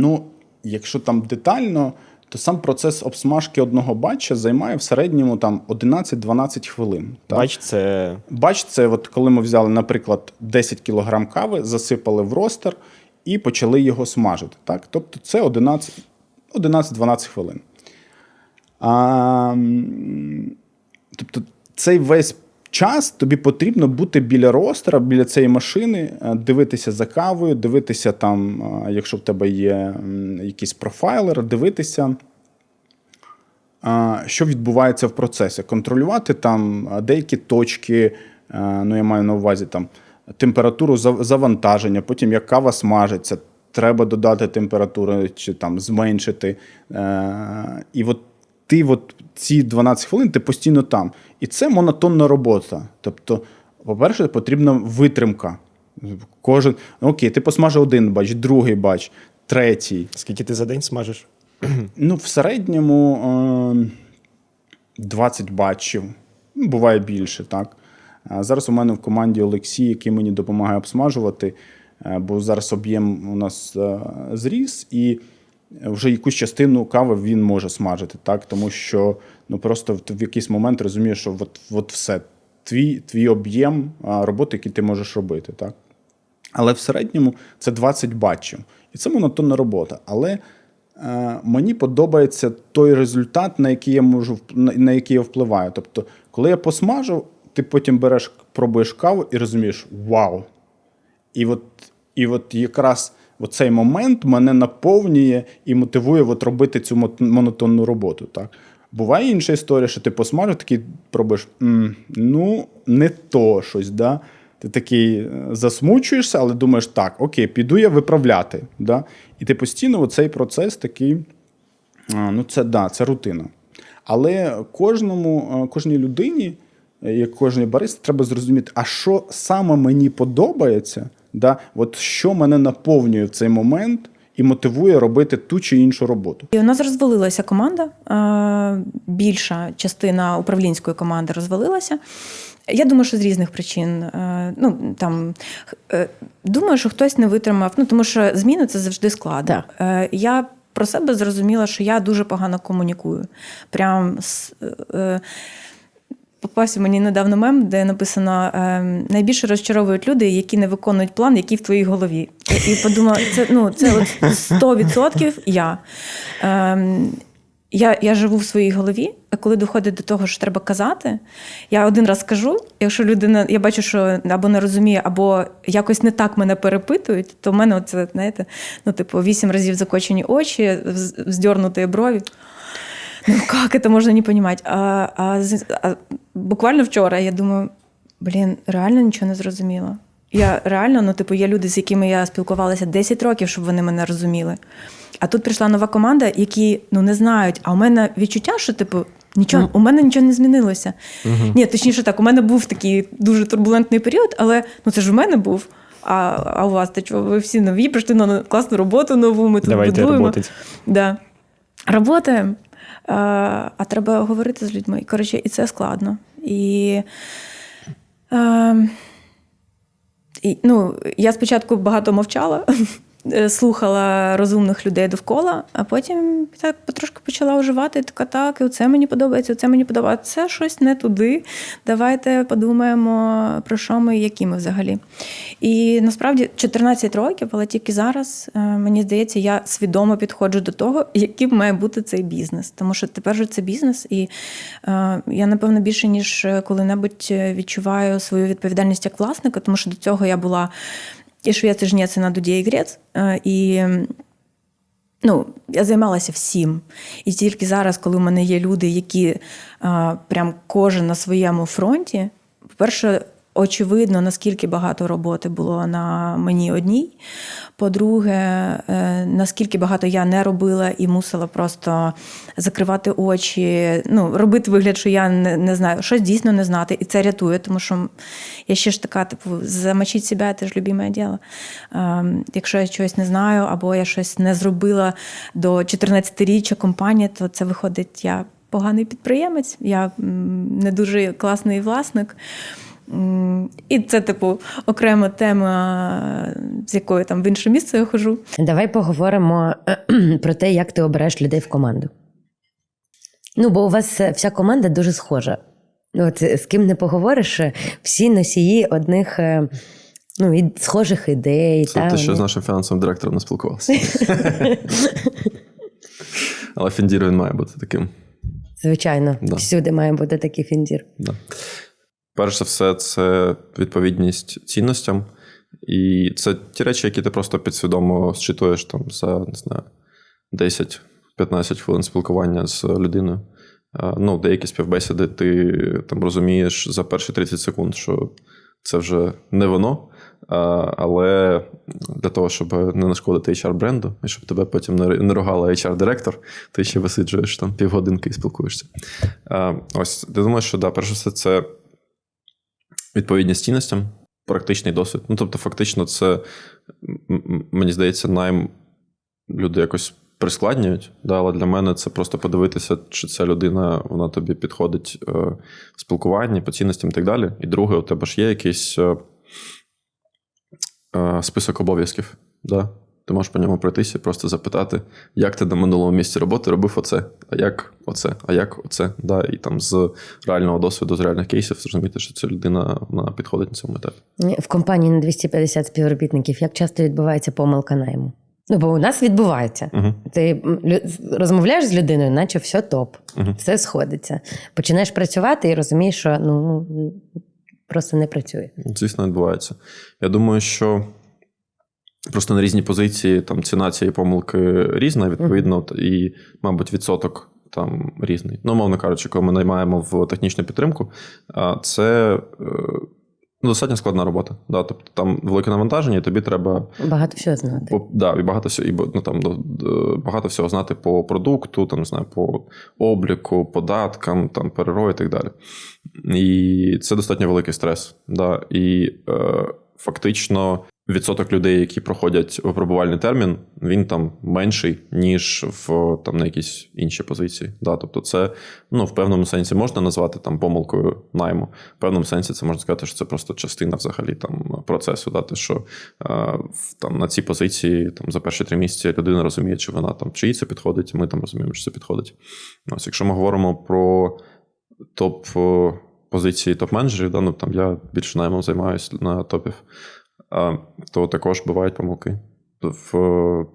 Ну, якщо там детально, то сам процес обсмажки одного батча займає в середньому там 11-12 хвилин. Так? Бач, це Бач, це от коли ми взяли, наприклад, 10 кг кави, засипали в ростер і почали його смажити. Так? Тобто це 11 11-12 хвилин. А, тобто цей весь час тобі потрібно бути біля ростера, біля цієї машини, е, дивитися за кавою, дивитися там, е, якщо в тебе є якийсь профайлер, дивитися що відбувається в процесі. Контролювати там деякі точки, ну я маю на увазі там температуру завантаження, потім як кава смажиться, треба додати температуру чи там зменшити. Е, І от ти от ці 12 хвилин ти постійно там. І це монотонна робота. Тобто, по-перше, потрібна витримка. Кожен, ну, окей, ти посмажив один бач, другий бач, третій. скільки ти за день смажиш? Ну, в середньому е, 20 батчів. Ну, Буває більше, так. А Зараз у мене в команді Олексій, який мені допомагає обсмажувати, е, бо зараз об'єм у нас е, зріс, і вже якусь частину кави він може смажити, так? тому що ну, просто в, якийсь момент розумієш, що от, от все, твій, твій об'єм роботи, який ти можеш робити. Так? Але в середньому це 20 батчів. І це монотонна робота. Але е, мені подобається той результат, на який я можу на, на який я впливаю. Тобто, коли я посмажу, ти потім береш, пробуєш каву і розумієш, вау! І от, і от якраз цей момент мене наповнює і мотивує от робити цю монотонну роботу. Так? Буває інша історія, що ти посмажив, такий пробуєш, ну, не то щось. Да? Ти такий е, засмучуєшся, але думаєш, так, окей, піду я виправляти. Да? І ти постійно цей процес такий, ну це да, це рутина. Але кожному, е, кожній людині, е, як кожній барист, треба зрозуміти, а що саме мені подобається, да? От що мене наповнює в цей момент і мотивує робити ту чи іншу роботу. І у нас розвалилася команда. Більша частина управлінської команди розвалилася. Я думаю, що з різних причин. Ну, там, е, думаю, що хтось не витримав, ну, тому що зміни це завжди складно. Е, Я про себе зрозуміла, що я дуже погано комунікую. Прям з- е, попався мені недавно мем, де написано: е, найбільше розчаровують люди, які не виконують план, який в твоїй голові. І подумала, це ну це от 100% я. Ем, я, я живу в своїй голові, а коли доходить до того, що треба казати, я один раз кажу, якщо людина, я бачу, що або не розуміє, або якось не так мене перепитують, то в мене оце, знаєте, ну, типу, вісім разів закочені очі, вз- вздернуті брові. Ну, как это можно не понимать? А, а, а буквально вчора я думаю, блін, реально нічого не зрозуміла. Я реально, ну, типу, є люди, з якими я спілкувалася 10 років, щоб вони мене розуміли. А тут прийшла нова команда, які ну не знають. А у мене відчуття, що типу. Нічого, у мене нічого не змінилося. Ні, точніше так, у мене був такий дуже турбулентний період, але ну це ж у мене був. А, а у вас, та чого, ви всі нові, прийшли на класну роботу нову, ми тут Давайте будуємо. работать. Да. Работаємо, а, а треба говорити з людьми. Коротше, і це складно. І, е, і ну, я спочатку багато мовчала, слухала розумних людей довкола, а потім так потрошки почала оживати. Така так, і оце мені подобається, оце мені подобається. Це щось не туди. Давайте подумаємо, про що ми, які ми взагалі. І насправді 14 років, але тільки зараз, е, мені здається, я свідомо підходжу до того, яким має бути цей бізнес. Тому що тепер же це бізнес, і е, я, напевно, більше ніж коли-небудь відчуваю свою відповідальність як власника, тому що до цього я була і швець, і жнець, і на дуді і грець. І ну, я займалася всім. І тільки зараз, коли в мене є люди, які прям кожен на своєму фронті, по-перше, очевидно, наскільки багато роботи було на мені одній. По-друге, е, наскільки багато я не робила і мусила просто закривати очі, ну, робити вигляд, що я не, не знаю, щось дійсно не знати. І це рятує, тому що я ще ж така, типу, замочити себе це ж любиме діло. Е, Якщо я чогось не знаю, або я щось не зробила до 14-річчя компанії, то це виходить, я поганий підприємець, я не дуже класний власник. І це, типу, окрема тема, з якою там в інше місце я хожу. Давай поговоримо про те, як ти обереш людей в команду. Ну, бо у вас е, вся команда дуже схожа. Ну, От е, з ким не поговориш, е, всі носії одних ну, і схожих ідей. Це та, що ну. з нашим фінансовим директором не спілкувався. Але Фіндір він має бути таким. Звичайно, Да. всюди має бути такий фіндір. Да. Перш за все, це відповідність цінностям. І це ті речі, які ти просто підсвідомо зчитуєш там за не знаю, 10-15 хвилин спілкування з людиною. Ну, деякі співбесіди ти там розумієш за перші 30 секунд, що це вже не воно. Але для того, щоб не нашкодити HR-бренду, і щоб тебе потім не ругала HR-директор, ти ще висиджуєш там півгодинки і спілкуєшся. Ось ти думаєш, що да, перш за все, це відповідність цінностям, практичний досвід. Ну, тобто, фактично, це, мені здається, найм люди якось прискладнюють, да, але для мене це просто подивитися, чи ця людина вона тобі підходить е, в спілкуванні, по цінностям і так далі. І друге, у тебе ж є якийсь е, е, список обов'язків. Да? Ти можеш по ньому пройтися і просто запитати, як ти на минулому місці роботи робив оце, а як оце, а як оце. Да? І там з реального досвіду, з реальних кейсів зрозуміти, що ця людина вона підходить на цьому етапі. В компанії на 250 співробітників як часто відбувається помилка найму? Ну, бо у нас відбувається. Угу. Ти розмовляєш з людиною, наче все топ, Мгм. все сходиться. Починаєш працювати і розумієш, що ну, просто не працює. Звісно, відбувається. Я думаю, що просто на різні позиції там ціна цієї помилки різна, відповідно, і, мабуть, відсоток там різний. Ну, мовно кажучи, коли ми наймаємо в технічну підтримку, це е, ну, достатньо складна робота. Да? Тобто там велике навантаження, і тобі треба Багато всього знати. по, да, і багато всього, і, ну, там, багато всього знати по продукту, там, не знаю, по обліку, податкам, там, ПРО і так далі. І це достатньо великий стрес. Да. І е, фактично відсоток людей, які проходять випробувальний термін, він там менший, ніж в там, на якісь інші позиції. Да. Тобто, це ну, в певному сенсі можна назвати там помилкою найму. В певному сенсі це можна сказати, що це просто частина взагалі там процесу. Да, те, що е, там на цій позиції там за перші три місяці людина розуміє, чи вона там чи це підходить, ми там розуміємо, що це підходить. Ось, якщо ми говоримо про топ е, позиції топ-менеджерів, да, ну там я більше наймом займаюся на топів, то також бувають помилки. В,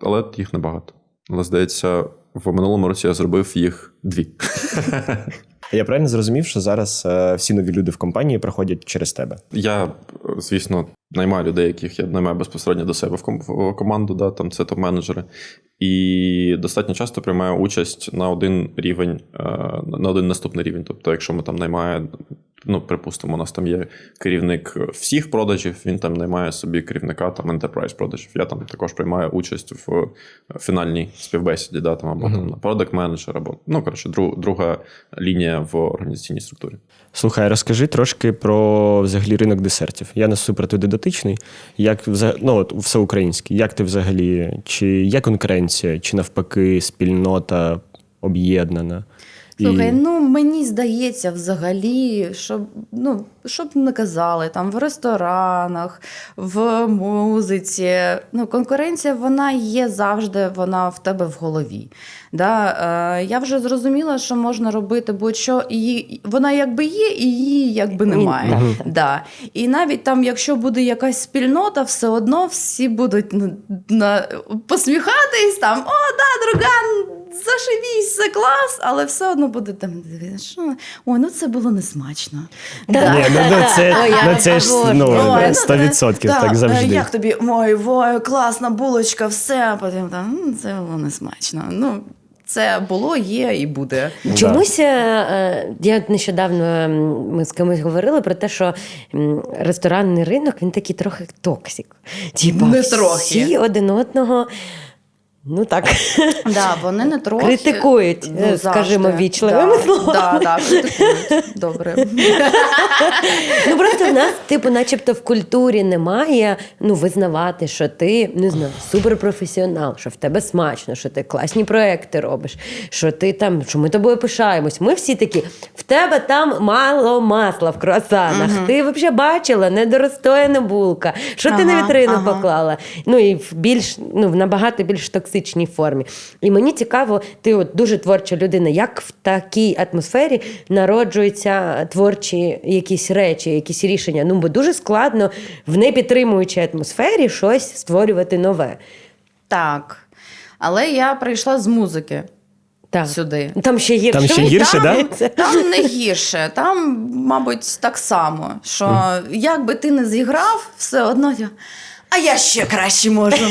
але їх небагато. Але здається, в минулому році я зробив їх дві. Я правильно зрозумів, що зараз е, всі нові люди в компанії проходять через тебе. Я, звісно, наймаю людей, яких я наймаю безпосередньо до себе в команду, да, там це топ-менеджери. І достатньо часто приймаю участь на один рівень, е, на один наступний рівень. Тобто, якщо ми там наймає, ну, припустимо, у нас там є керівник всіх продажів, він там наймає собі керівника там enterprise продажів. Я там також приймаю участь в фінальній співбесіді, да, там, або там на продакт менеджер, або ну коротше, друг, друга лінія в організаційній структурі. Слухай, розкажи трошки про взагалі ринок десертів. Я не супер туди дотичний. Як вза- ну, от, всеукраїнський, як ти взагалі, чи є конкуренція, чи навпаки спільнота об'єднана? Слухай, ну мені здається, взагалі, щоб ну щоб не казали, там в ресторанах, в музиці. Ну, конкуренція вона є завжди, вона в тебе в голові. Да? Е, я вже зрозуміла, що можна робити будь-що, її- вона якби є, і її якби немає. Мгм. Да. І навіть там, якщо буде якась спільнота, все одно всі будуть на, на, посміхатись там: о, да, друган, зашивісь, все клас, але все одно буде там що ой, ну це було несмачно. Да. Ні, ну, ну, це, Ой, ну, це ж ну, ну, 100% да, так е, завжди. Як тобі, ой, ой, класна булочка, все, а потім там це було несмачно. Ну, це було, є і буде. Чомусь е, е, я нещодавно ми з кимось говорили про те, що ресторанний ринок він такий трохи токсик. Типа, Не трохи. всі один одного. Ну так. Да, вони не трохи Критикують, е, скажімо, вічливими да, словами. Да, да, критикують. Добре. Ну просто в нас, типу, начебто в культурі немає ну, визнавати, що ти не знаю, суперпрофесіонал, що в тебе смачно, що ти класні проекти робиш, що ти там, що ми тобою пишаємось. Ми всі такі, в тебе там мало масла в круасанах. Ти взагалі бачила недоростояна булка, що ти на вітрину ага. поклала. Ну і в більш ну набагато більш токсичній формі. І мені цікаво, ти от дуже творча людина, як в такій атмосфері народжуються творчі якісь речі, якісь рішення. Ну бо дуже складно в непідтримуючій атмосфері щось створювати нове. Так. Але я прийшла з музики Так. сюди. Там ще гірше. Там ще гірше, да? Там не гірше, там, мабуть, так само, що як би ти не зіграв, все одно. я, А я ще краще можу.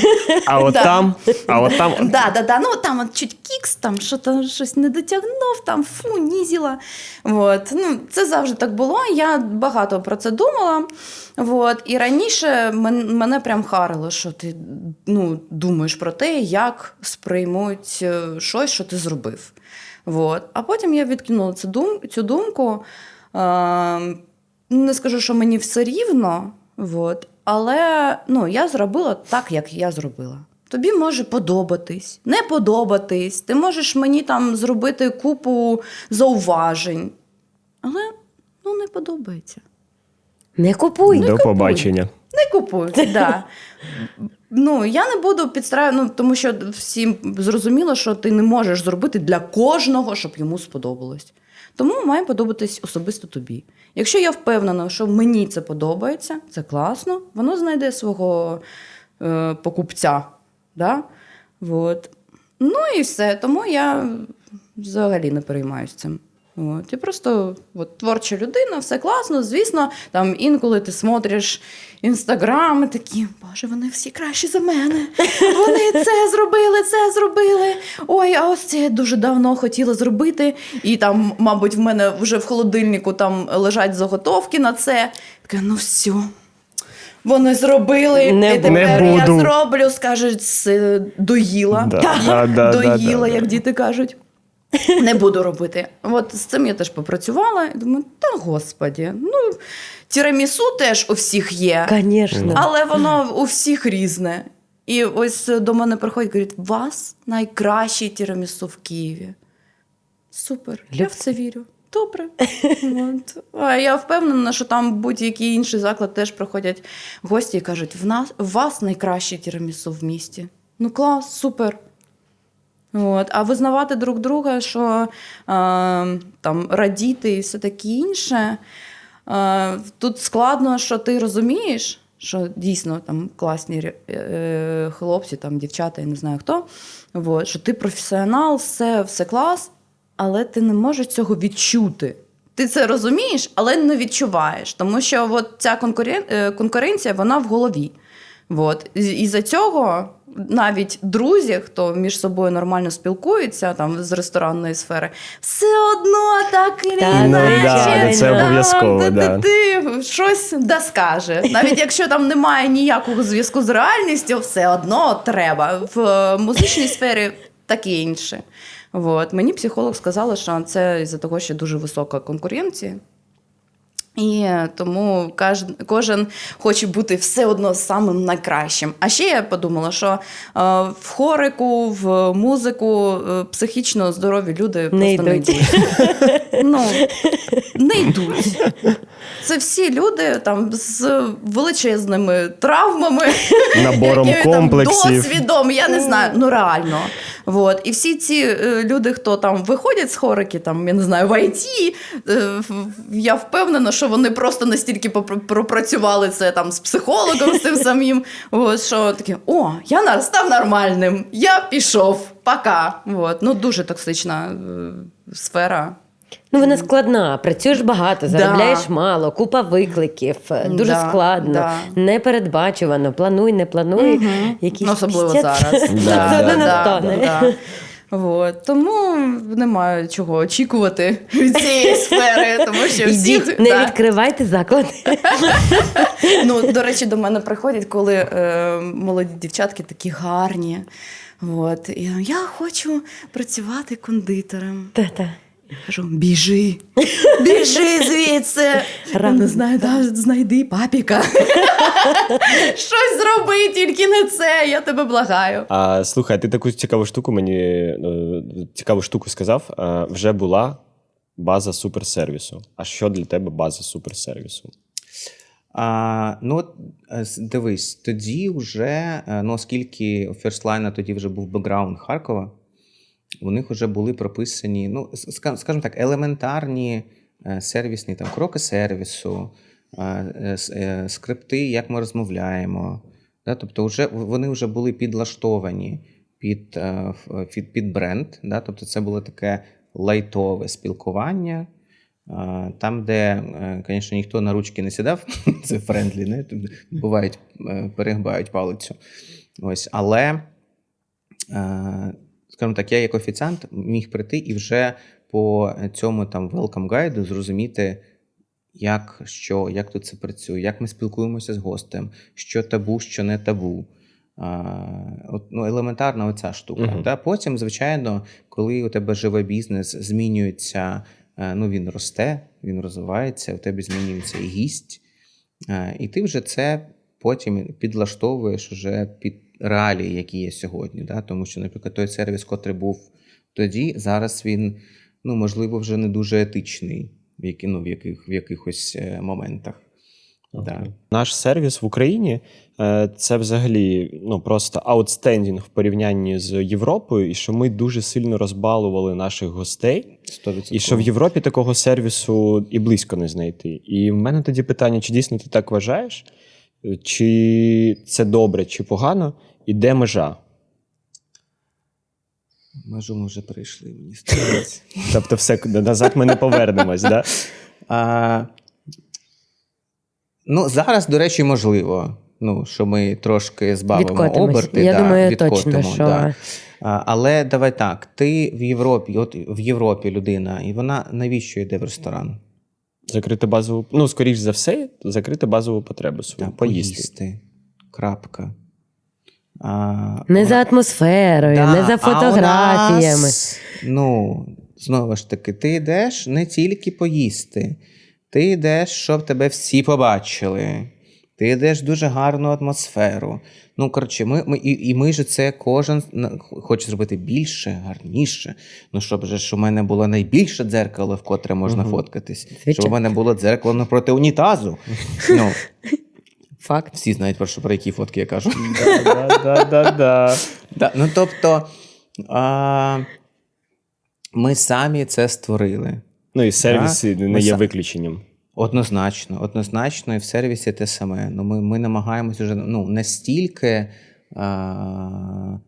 А от Да. там, а от там. Да, да, да. Ну там от чуть кікс, там що там щось не дотягнув, там фу, нізіла. От. Ну, це завжди так було. Я багато про це думала. От. І раніше мен- мене прям харило, що ти ну, думаєш про те, як сприймуть е, щось, що ти зробив. От. А потім я відкинула цю, дум, цю думку. Е, не скажу, що мені все рівно, от, але ну, я зробила так, як я зробила. Тобі може подобатись, не подобатись. Ти можеш мені там зробити купу зауважень. Але ну, не подобається. Не купуй. До побачення. Не купуй. Да. Ну, я не буду підстраю, ну, тому що всім зрозуміло, що ти не можеш зробити для кожного, щоб йому сподобалось. Тому має подобатись особисто тобі. Якщо я впевнена, що мені це подобається, це класно, воно знайде свого е, покупця. Да? Вот. Ну і все. Тому я взагалі не переймаюся цим. От. І просто от, творча людина, все класно. Звісно, там інколи ти смотриш інстаграм і такі, боже, вони всі кращі за мене. Вони це зробили, це зробили. Ой, а ось це я дуже давно хотіла зробити. І там, мабуть, в мене вже в холодильнику там лежать заготовки на це. Така, ну все. Вони зробили, Не і тепер Не я зроблю, скажуть, доїла. Да, да, да, доїла, да, да. як діти кажуть. Не буду робити. От з цим я теж попрацювала. І думаю, та господі, ну тірамісу теж у всіх є, Звісно. але воно у всіх різне. І ось до мене приходять, говорять, у вас найкращий тірамісу в Києві. Супер, я в це вірю. Добре. От. А я впевнена, що там будь-який інший заклад теж приходять гості і кажуть: в нас в вас найкращий тірамісу в місті. Ну клас, супер. От. А визнавати друг друга, що е, там радіти і все таке інше. Е, тут складно, що ти розумієш, що дійсно там класні е, хлопці, там, дівчата, я не знаю хто. От, що ти професіонал, все, все клас, але ти не можеш цього відчути. Ти це розумієш, але не відчуваєш. Тому що от ця конкурен... конкуренція вона в голові. От. І-за цього навіть друзі, хто між собою нормально спілкується там з ресторанної сфери, все одно так і Та, Ну, да, це обов'язково, ти- да. ти, ти щось да скаже. Навіть якщо там немає ніякого зв'язку з реальністю, все одно треба. В е, музичній сфері таке інше. От. Мені психолог сказала, що це із-за того, що дуже висока конкуренція. І тому кожен, хоче бути все одно самим найкращим. А ще я подумала, що е, в хорику, в музику е, психічно здорові люди просто Не не йдуть. йдуть. Ну, не йдуть. Це всі люди там з величезними травмами, Набором якими, там, досвідом, я не знаю, ну реально. Вот. І всі ці е, люди, хто там виходять з хорики, там, я не знаю, в IT, е, я впевнена, що вони просто настільки пропрацювали це там з психологом, з тим самим. От, що таке, о, я на- став нормальним, я пішов, пока. От. Ну, дуже токсична е, сфера. Ну, вона складна, працюєш багато, Да. заробляєш мало, купа викликів, е, дуже Да, складно, да. непередбачувано. Плануй, не плануй. Якісь Ну, особливо піздець. зараз. Одно настане. да. От. Тому немає чого очікувати від цієї сфери, тому що всі не да. відкривайте заклади. Ну, до речі, до мене приходять, коли е, молоді дівчатки такі гарні. От, і я, я хочу працювати кондитером. Та-та. Кажу, біжи, біжи звідси. Рано. Не знаю, да, знайди папіка. Щось зроби, тільки не це, я тебе благаю. А слухай, ти таку цікаву штуку мені е, цікаву штуку сказав. Вже була база суперсервісу. А що для тебе база суперсервісу? А, ну, е, дивись, тоді вже, е, ну, оскільки у Firstline тоді вже був бекграунд Харкова, у них вже були прописані, ну, скажімо так, елементарні е, сервісні там, кроки сервісу, е, е, скрипти, як ми розмовляємо. Да? Тобто вже, вони вже були підлаштовані під, під, під бренд. Да? Тобто це було таке лайтове спілкування. Там, де, звісно, ніхто на ручки не сідав, це френдлі, не? Бувають, перегибають палицю. Ось, але, скажімо так, я як офіціант міг прийти і вже по цьому там welcome гайду зрозуміти, як, що, як тут це працює, як ми спілкуємося з гостем, що табу, що не табу. А, от, ну, елементарна оця штука. Мгм. Та потім, звичайно, коли у тебе живе бізнес, змінюється, е, ну він росте, він розвивається, у тебе змінюється і гість, е, і ти вже це потім підлаштовуєш уже під реалії, які є сьогодні. Да? Тому що, наприклад, той сервіс, котрий був тоді, зараз він, ну, можливо, вже не дуже етичний в, які, ну, в, яких, в якихось е, моментах. Да. Наш сервіс в Україні е, це взагалі ну просто аутстендінг в порівнянні з Європою, і що ми дуже сильно розбалували наших гостей. 100%. І що в Європі такого сервісу і близько не знайти. І в мене тоді питання: чи дійсно ти так вважаєш? Чи це добре, чи погано, і де межа? Межу ми вже прийшли, мені здається. Тобто, все назад ми не повернемось, да? А, ну, зараз, до речі, можливо. Ну, що ми трошки збавимо Відкотимось. оберти. Я да, думаю, точно, відкотимо, що да. А, але давай так: ти в Європі, от в Європі людина, і вона навіщо йде в ресторан? Закрити базову, ну, скоріш за все, закрити базову потребу свою, Та, поїсти. Крапка. А, не вона- за атмосферою, Да, не за а у фотографіями. нас, ну, знову ж таки, ти йдеш не тільки поїсти, ти йдеш, щоб тебе всі побачили. Ти йдеш в дуже гарну атмосферу. Ну, коротше, ми, ми, і, і ми ж це кожен на- хоче зробити більше, гарніше. Ну, щоб же ж у мене було найбільше дзеркало, в котре можна фоткатись. Щоб у мене було дзеркало напроти унітазу. Ну, Факт. всі знають, про що про які фотки я кажу. Да-да-да-да. Да, ну тобто, а, ми самі це створили. Ну і сервіси Да. не Ми є виключенням. Однозначно, однозначно, і в сервісі те саме. Ну, ми, ми намагаємося вже ну, настільки. А,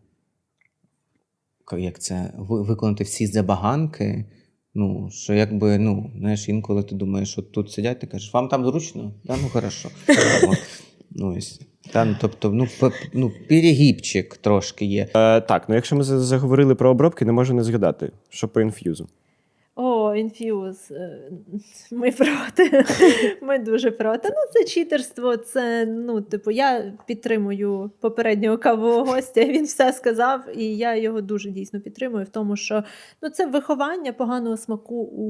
як це, виконати всі забаганки. Ну, що якби, ну, знаєш, інколи ти думаєш, що тут сидять, ти кажеш, вам там зручно? Да, ну хорошо. Ну, ось. Та, ну, тобто, ну, п- ну, перегібчик трошки є. Е, так, ну якщо ми заговорили про обробки, не можу не згадати, що по інф'юзу. О, інф'юз. е, Ми проти. Ми дуже проти. Ну, це читерство. Це, ну, типу, я підтримую попереднього кавового гостя. Він все сказав, і я його дуже дійсно підтримую в тому, що ну, це виховання поганого смаку у,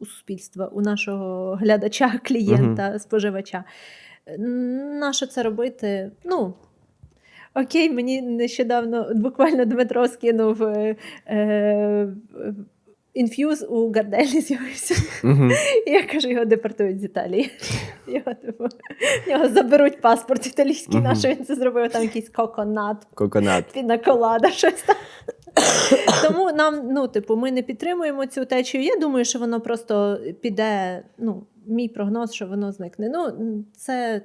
у суспільства, у нашого глядача, клієнта, споживача. Нащо це робити? Ну. Окей, мені нещодавно буквально Дмитро скинув е, е, інф'юз у Гарделі з'явився. Угу. І я кажу, його депортують з Італії. Його, типу, його заберуть паспорт італійський, Мгм. на що він це зробив, там якийсь коконат, Коконат. пінаколада, щось там. Тому нам, ну, типу, ми не підтримуємо цю течію. Я думаю, що воно просто піде. Ну, мій прогноз, що воно зникне. Ну, це.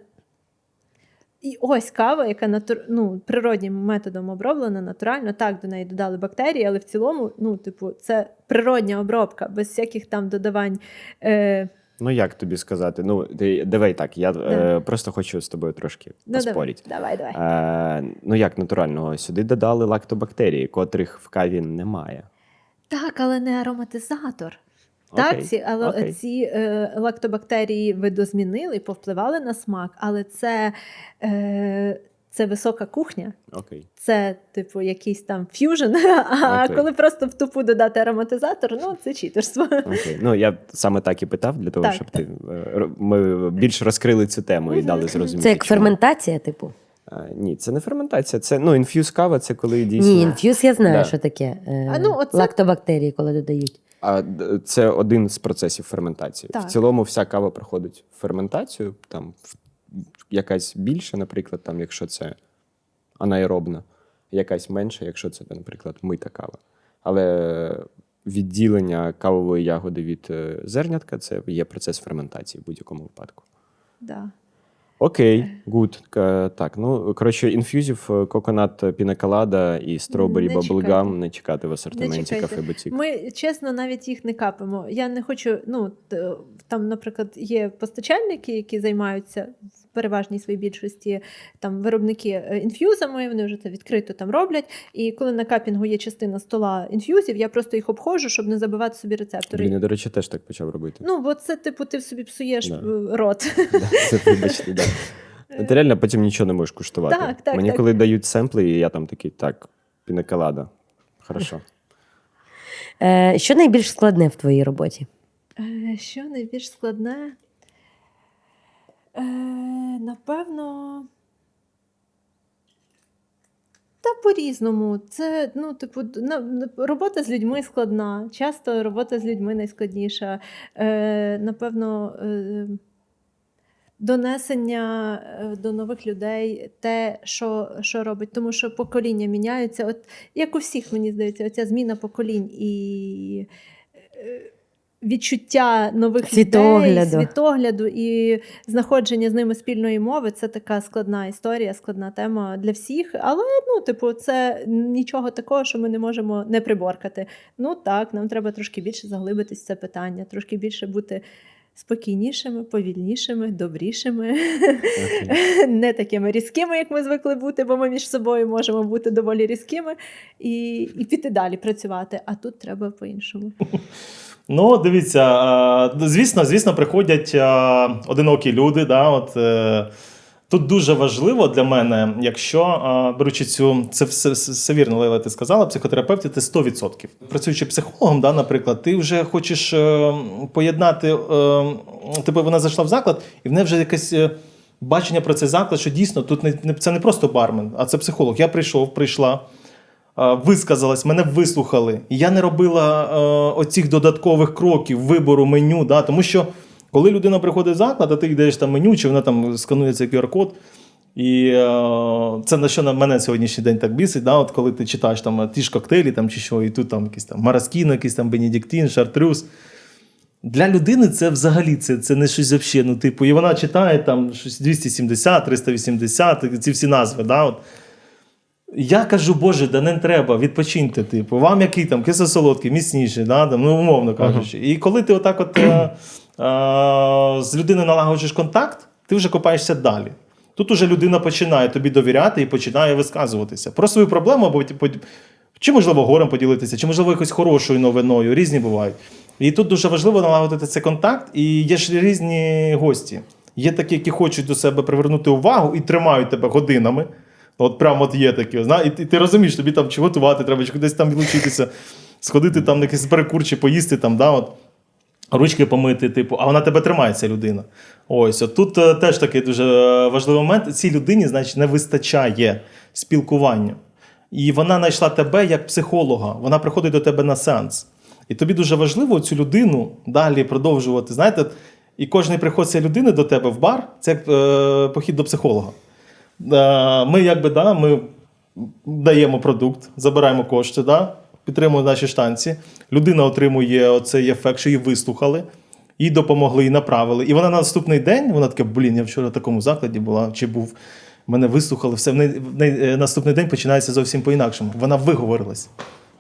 І ось кава, яка натур... ну, природнім методом оброблена, натурально, так, до неї додали бактерії, але в цілому, ну, типу, це природня обробка, без всяких там додавань. Е... Ну як тобі сказати? Ну, ти- давай так, я е, просто хочу з тобою трошки Ну, поспорити. давай, давай. Е, ну як натурального? Сюди додали лактобактерії, котрих в каві немає. Так, але не ароматизатор. Окей, Так, ці, але окей. ці е, лактобактерії видозмінили, повпливали на смак, але це, е, це висока кухня. Окей. Це, типу, якийсь там ф'южн, а Окей. коли просто в тупу додати ароматизатор, ну це читерство. Окей. Ну я саме так і питав для того, Так, щоб ти е, ми більш розкрили цю тему і дали зрозуміти. Це як чому. ферментація, типу? А, ні, це не ферментація, це ну інф'юз кава, це коли дійсно. Ні, інф'юз я знаю, Да. що таке. Е, А, ну, оце- Лактобактерії, коли додають. А це один з процесів ферментації. Так. В цілому вся кава проходить ферментацію, там якась більше, наприклад, там, якщо це анаеробна, якась менша, якщо це, наприклад, мита кава. Але відділення кавової ягоди від е, зернятка це є процес ферментації в будь-якому випадку. Да. Окей, гуд. К- Так, ну коротше, інфюзів е, коконат пінаколада і стробері Не баблгам не чекати в асортименті чекайте. кафе Бутік. Ми чесно навіть їх не капимо. Я не хочу. Ну т- там, наприклад, є постачальники, які займаються переважній своїй більшості там виробники е, інф'юзами. Вони вже це відкрито там роблять. І коли на капінгу є частина стола інф'юзів, я просто їх обходжу, щоб не забивати собі рецептори. Блін, я, до речі, теж так почав робити. Ну, бо це, типу, ти собі псуєш Да. е, рот. Да, Це вибачте, да. Ти реально потім нічого не можеш куштувати. Так, так, Мені так. коли дають семпли, і я там такий, так, пінаколада. Хорошо. Е, що найбільш складне в твоїй роботі? Е, Що найбільш складне? Е, напевно. Та по-різному. Це, ну, типу, робота з людьми складна. Часто робота з людьми найскладніша. Е, напевно, е, донесення е, до нових людей, те, що, що робить. Тому що покоління міняються. От, як у всіх, мені здається, оця зміна поколінь і. е, Відчуття нових Світогляду. людей, світогляду і знаходження з ними спільної мови це така складна історія, складна тема для всіх. Але ну, типу, це нічого такого, що ми не можемо не приборкати. Ну так, нам треба трошки більше заглибитись в це питання, трошки більше бути спокійнішими, повільнішими, добрішими, Окей. не такими різкими, як ми звикли бути, бо ми між собою можемо бути доволі різкими і, і піти далі працювати. А тут треба по-іншому. Ну, дивіться, звісно, звісно, приходять одинокі люди. Да, от, е, тут дуже важливо для мене, якщо беручи цю, це все, все, вірно, Лейла, ти сказала, психотерапевти це 100%. Працюючи психологом, да, наприклад, ти вже хочеш е, поєднати, типу вона зайшла в заклад, і в неї вже якесь. Бачення про цей заклад, що дійсно тут не, це не просто бармен, а це психолог. Я прийшов, прийшла, висказалась, мене вислухали. Я не робила е, оцих додаткових кроків вибору меню. Да, тому що коли людина приходить в заклад, а ти йдеш там меню, чи вона там сканує цей QR-код. І е, це на що на мене сьогоднішній день так бісить, да, от коли ти читаєш там е, ті ж коктейлі, там, чи що, і тут там якийсь там мараскіно, якийсь там Бенедиктин, Шартрюз. Для людини це взагалі це, це не щось взагалі. Ну, типу, і вона читає там щось 270, 380, ці всі назви. Да, от. Я кажу, Боже, да не треба, відпочиньте. Типу, вам який там кисло-солодкий, міцніший, да, там, ну, умовно кажучи. І коли ти отак от, е, е, з людиною налагоджуєш контакт, ти вже копаєшся далі. Тут уже людина починає тобі довіряти і починає висказуватися про свою проблему, або типу, чи, можливо, горем поділитися, чи, можливо, якось хорошою новиною, різні бувають. І тут дуже важливо налагодити цей контакт, і є ж різні гості. Є такі, які хочуть до себе привернути увагу і тримають тебе годинами. От прямо от є такі, зна, і ти, ти розумієш, тобі там чи готувати треба, чи кудись там відлучитися, сходити там на якийсь перекур, чи поїсти там, да, от, ручки помити, типу, а вона тебе тримає, ця людина. Ось, от тут е, теж такий дуже важливий момент. Цій людині, значить, не вистачає спілкування. І вона знайшла тебе як психолога, вона приходить до тебе на сеанс. І тобі дуже важливо цю людину далі продовжувати. Знаєте, і кожний приход цієї людини до тебе в бар це е, похід до психолога. Е, Ми якби да, ми даємо продукт, забираємо кошти, да, підтримуємо наші штанці. Людина отримує оцей ефект, що її вислухали, їй допомогли, і направили. І вона на наступний день, вона така, блін, я вчора в такому закладі була, чи був. Мене вислухали, все в неї, е, наступний день починається зовсім по-інакшому. Вона виговорилась.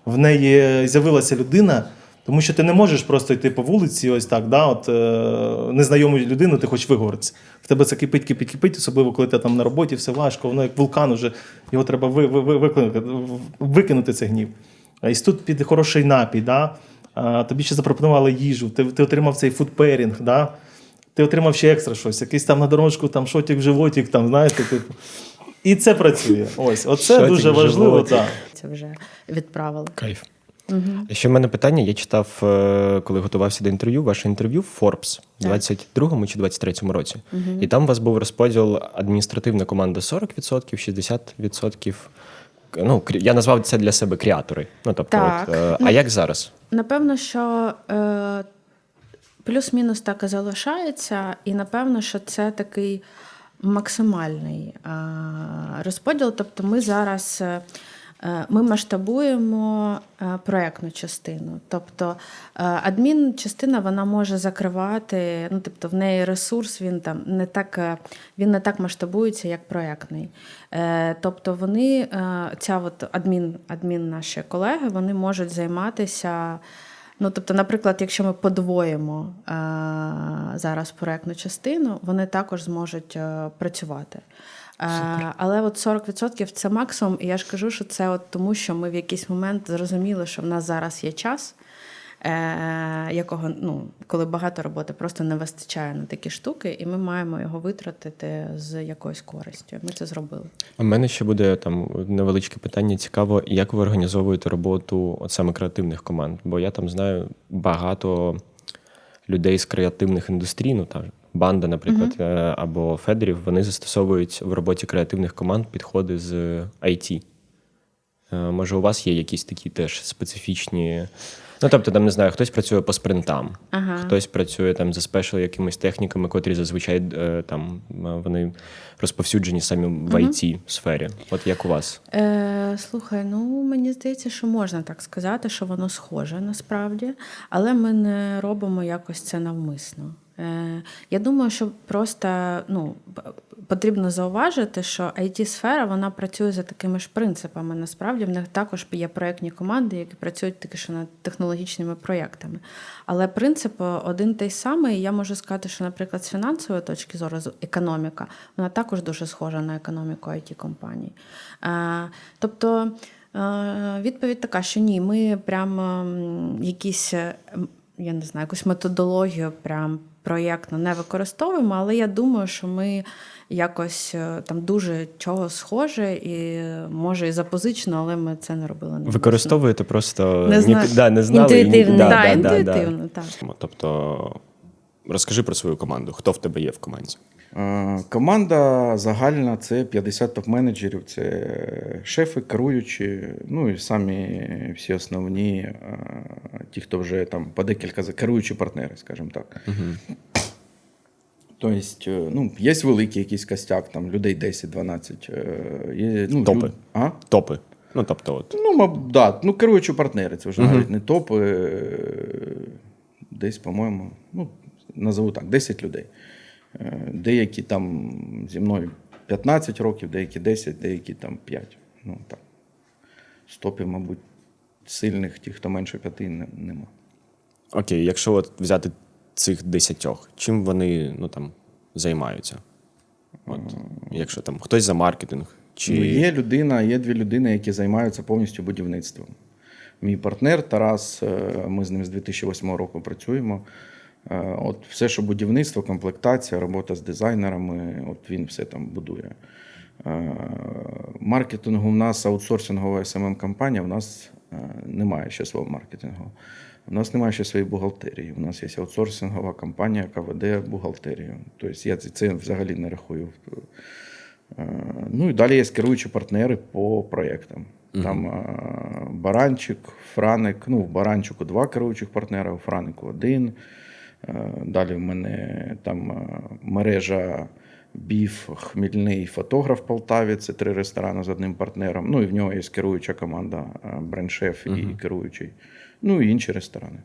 В неї з'явилася людина, тому що ти не можеш просто йти по вулиці, ось так, да, от, е, незнайому людину, ти хочеш виговоритися. В тебе це кипить, кипить, кипить, особливо коли ти там на роботі, все важко, воно як вулкан уже, його треба ви, ви, ви, викинути, викинути цей гнів. А і тут під хороший напій, да, тобі ще запропонували їжу, ти, ти отримав цей фудперінг, да, ти отримав ще екстра щось, якийсь там на дорожку, там шотик в животик, там, знаєте, типу. І це працює. Ось, оце Що дуже важливо. Да. Це вже відправили. Кайф. Ще в мене питання. Я читав, е, коли готувався до інтерв'ю, ваше інтерв'ю в Forbes у 22-му чи 23-му році. І там у вас був розподіл адміністративна команда 40%, 60%. Ну, я назвав це для себе креатори. Ну, тобто, Так. От, е, Ну, а як зараз? Напевно, що е, плюс-мінус так і залишається, і напевно, що це такий максимальний е, розподіл. Тобто, ми зараз. Е, Ми масштабуємо е, проектну частину. Тобто е, адмін-частина вона може закривати, ну тобто в неї ресурс він там не так, він не так масштабується, як проектний. Тобто вони, ця от адмін, адмін наші колеги, вони можуть займатися. Ну, тобто, наприклад, якщо ми подвоїмо е, зараз проектну частину, вони також зможуть е, працювати. Але от 40% це максимум, і я ж кажу, що це от тому, що ми в якийсь момент зрозуміли, що в нас зараз є час, е, якого, ну, коли багато роботи просто не вистачає на такі штуки, і ми маємо його витратити з якоюсь користю. Ми це зробили. У мене ще буде там невеличке питання. Цікаво, як ви організовуєте роботу от саме креативних команд? Бо я там знаю багато людей з креативних індустрій, ну там банда, наприклад, е, або Федерів, вони застосовують в роботі креативних команд підходи з IT. Е, Може, у вас є якісь такі теж специфічні. Ну, тобто, там не знаю, хтось працює по спринтам, Ага. хтось працює там за спешл якимись техніками, котрі зазвичай е, там вони розповсюджені самі в it сфері. От як у вас? Е, слухай, ну мені здається, що можна так сказати, що воно схоже насправді, але ми не робимо якось це навмисно. Е, я думаю, що просто ну, потрібно зауважити, що IT-сфера вона працює за такими ж принципами. Насправді в них також є проєктні команди, які працюють таки що над технологічними проєктами. Але принцип один той самий. Я можу сказати, що, наприклад, з фінансової точки зору, економіка, вона також дуже схожа на економіку it компаній Е, Тобто е, відповідь така, що ні, ми прямо якісь, е, я не знаю, якусь методологію прям проєктно не використовуємо, але я думаю, що ми якось е, там дуже чого схоже і може і запозичено, але ми це не робили. навмисно. Використовуєте просто Не ні- да, не знали. і ні- Інтуїтивно. да, да, да, да. так. Тобто, розкажи про свою команду. Хто в тебе є в команді? Е, Команда загальна це 50 топ-менеджерів, це шефи, керуючі, ну і самі всі основні, е, ті, хто вже там по декілька керуючі партнери, скажімо так. Тобто, е, ну, є великий якийсь костяк, там людей 10-12. е, Є, ну, Топи. люд- А? Топи. Ну, тобто, от. Ну, да. ну, керуючі партнери, це вже навіть не топи. е, Десь, по-моєму, ну, назову так, 10 людей. Деякі там зі мною 15 років, деякі 10, деякі там 5. Ну, так. З топів, мабуть, сильних, ті, хто менше 5, не- нема. Окей, якщо от взяти цих десятьох, чим вони ну, там, займаються? От, якщо там хтось за маркетинг, чи Ну, є людина, є дві людини, які займаються повністю будівництвом. Мій партнер Тарас, е, ми з ним з 2008 року працюємо. Е, От все, що будівництво, комплектація, робота з дизайнерами, от він все там будує. Е, Маркетингу в нас аутсорсингова smm компанія у нас немає ще свого маркетингу. У нас немає ще своєї бухгалтерії. У нас є аутсорсингова компанія, яка веде бухгалтерію. Тобто я це- взагалі не рахую. Е, Ну і далі є керуючі партнери по проєктам. Там е, Баранчик, Франик. Ну, в Баранчику два керуючих партнера, у Франику один. Е, Далі в мене там е, мережа Біф, Хмільний фотограф в Полтаві. Це три ресторани з одним партнером. Ну і в нього є керуюча команда, брендшеф бренд-шеф і керуючий. Ну і інші ресторани.